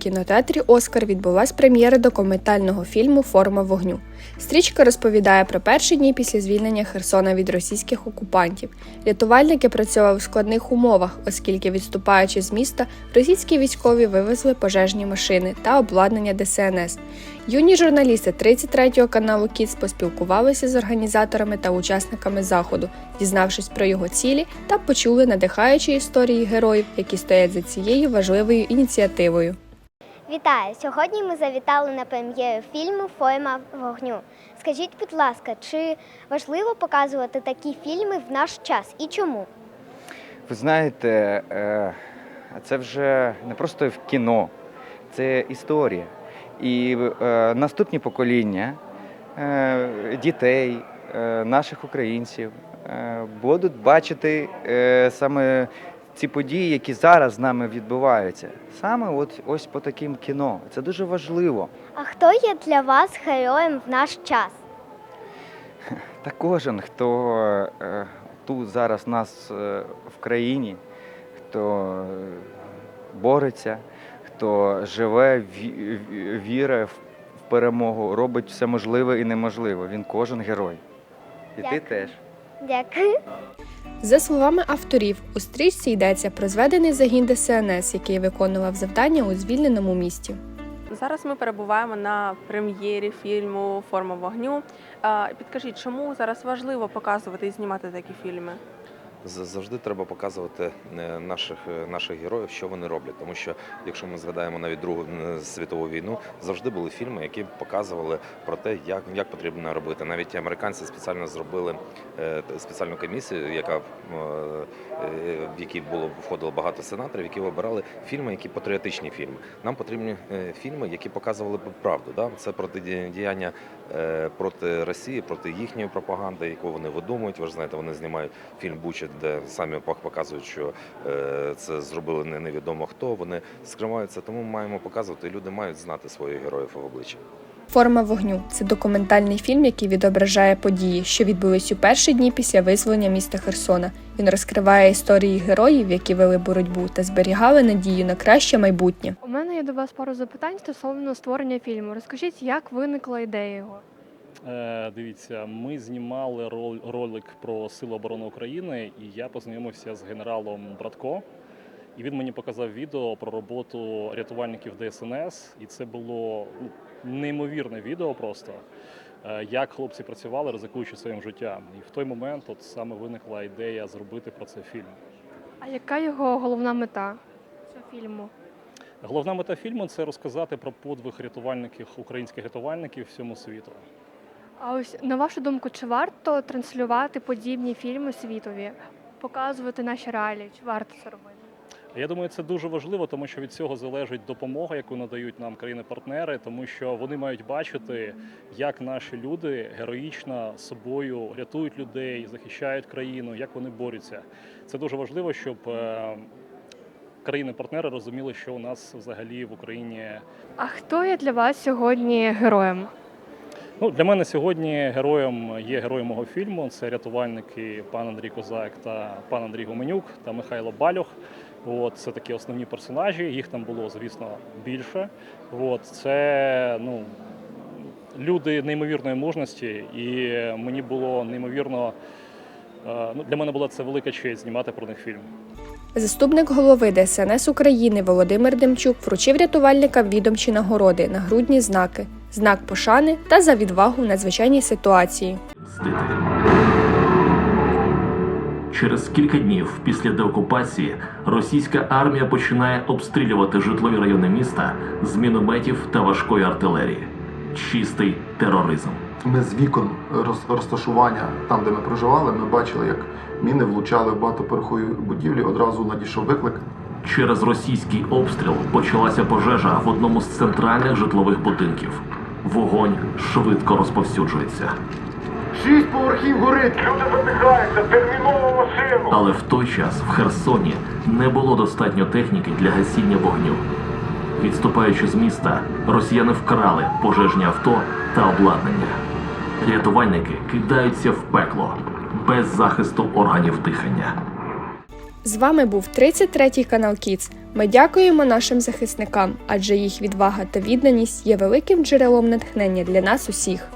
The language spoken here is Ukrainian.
Кінотеатрі Оскар відбулась прем'єра документального фільму Форма вогню. Стрічка розповідає про перші дні після звільнення Херсона від російських окупантів. Рятувальники працювали в складних умовах, оскільки, відступаючи з міста, російські військові вивезли пожежні машини та обладнання ДСНС. Юні журналісти 33-го каналу Кіц поспілкувалися з організаторами та учасниками заходу, дізнавшись про його цілі та почули надихаючі історії героїв, які стоять за цією важливою ініціативою. Вітаю! Сьогодні ми завітали на прем'єру фільму Форма вогню. Скажіть, будь ласка, чи важливо показувати такі фільми в наш час і чому? Ви знаєте, е, це вже не просто в кіно, це історія. І е, наступні покоління е, дітей, наших українців будуть бачити саме ці події, які зараз з нами відбуваються. Саме от ось по таким кіно. Це дуже важливо. А хто є для вас героєм в наш час? Та кожен, хто е, тут зараз у нас е, в країні, хто е, бореться, хто живе, ві- ві- віре в в перемогу, робить все можливе і неможливе. Він кожен герой. І ти теж. Дякую. За словами авторів, у стрічці йдеться про зведений загін ДСНС, який виконував завдання у звільненому місті. Зараз ми перебуваємо на прем'єрі фільму Форма вогню. Підкажіть, чому зараз важливо показувати і знімати такі фільми? Завжди треба показувати е, наших, е, наших героїв, що вони роблять. Тому що, якщо ми згадаємо навіть Другу світову війну, завжди були фільми, які показували про те, як, як потрібно робити. Навіть американці спеціально зробили е, спеціальну комісію, яка в якій було входило багато сенаторів, які вибирали фільми, які патріотичні фільми. Нам потрібні е, фільми, які показували б правду. Да? Це протидіяння е, проти Росії, проти їхньої пропаганди, яку вони видумують. Ви ж знаєте, вони знімають фільм Буча, де самі пок- показують, що е, це зробили не невідомо хто. Вони скриваються, тому ми маємо показувати. Люди мають знати своїх героїв в обличчя. Форма вогню це документальний фільм, який відображає події, що відбулись у перші дні після визволення міста Херсона. Він розкриває історії героїв, які вели боротьбу та зберігали надію на краще майбутнє. У мене є до вас пару запитань стосовно створення фільму. Розкажіть, як виникла ідея його? Е, Дивіться, ми знімали ролик про Сили оборони України, і я познайомився з генералом Братко. І він мені показав відео про роботу рятувальників ДСНС, і це було ну, неймовірне відео просто. е, Як хлопці працювали, ризикуючи своїм життям. І в той момент от саме виникла ідея зробити про це фільм. А яка його головна мета цього фільму? Головна мета фільму це розказати про подвиг рятувальників, українських рятувальників всьому світу. А ось на вашу думку, чи варто транслювати подібні фільми світові, показувати наші реалії? Чи варто це робити? Я думаю, це дуже важливо, тому що від цього залежить допомога, яку надають нам країни-партнери, тому що вони мають бачити, як наші люди героїчно собою рятують людей, захищають країну, як вони борються. Це дуже важливо, щоб е, країни-партнери розуміли, що у нас взагалі в Україні. А хто є для вас сьогодні героєм? Ну, для мене сьогодні героєм є герой мого фільму. Це рятувальники пан Андрій Козак та пан Андрій Гуменюк та Михайло Балюх. От це такі основні персонажі. Їх там було, звісно, більше. От це ну люди неймовірної мужності, і мені було неймовірно. е, Ну, для мене була це велика честь знімати про них фільм. Заступник голови ДСНС України Володимир Демчук вручив рятувальникам відомчі нагороди, нагрудні знаки, знак пошани та за відвагу в надзвичайній ситуації. Через кілька днів після деокупації російська армія починає обстрілювати житлові райони міста з мінометів та важкої артилерії. Чистий тероризм. Ми з вікон роз- розташування, там де ми проживали, ми бачили, як міни влучали в багатоповерхові будівлі. Одразу надійшов виклик. Через російський обстріл почалася пожежа в одному з центральних житлових будинків. Вогонь швидко розповсюджується. Шість поверхів горить! Люди задихаються! Терміново машину! Але в той час в Херсоні не було достатньо техніки для гасіння вогню. Відступаючи з міста, росіяни вкрали пожежні авто та обладнання. Рятувальники кидаються в пекло без захисту органів дихання. З вами був 33-й канал Kids. Ми дякуємо нашим захисникам, адже їх відвага та відданість є великим джерелом натхнення для нас усіх.